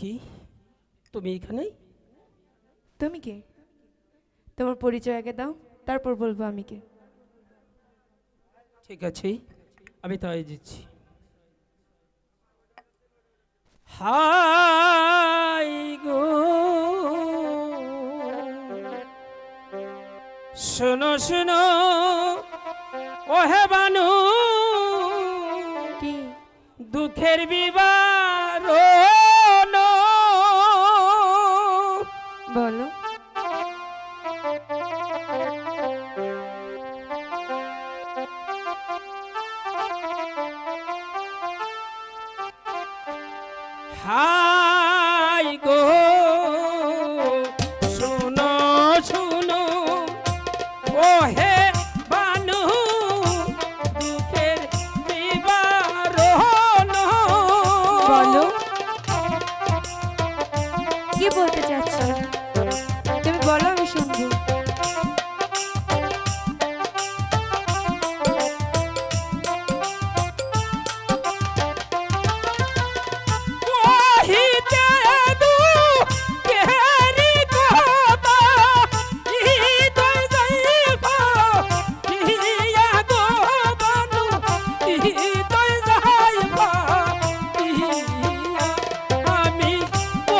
কি তুমি এখানেই তুমি কে? তোমার পরিচয় আগে দাও তারপর বলব আমি কে। ঠিক আছে আমি তাই দিচ্ছি। হাই গো। শোনো শোনো হে বানু। দুঃখের বিবাহ Bye.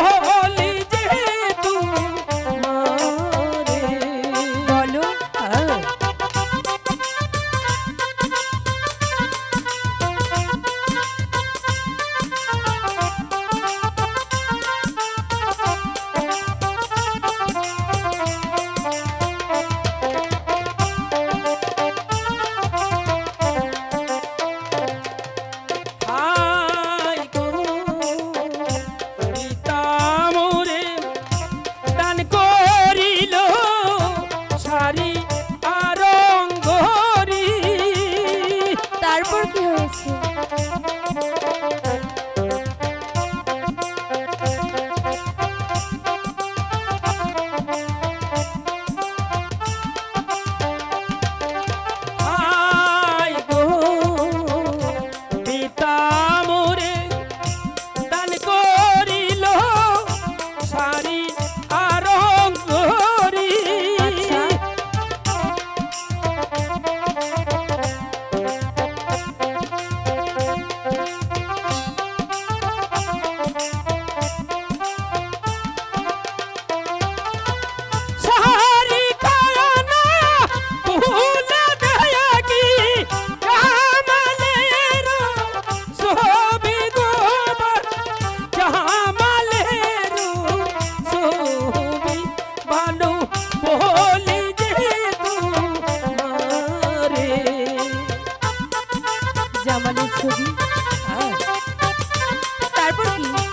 啊 তারপর কি?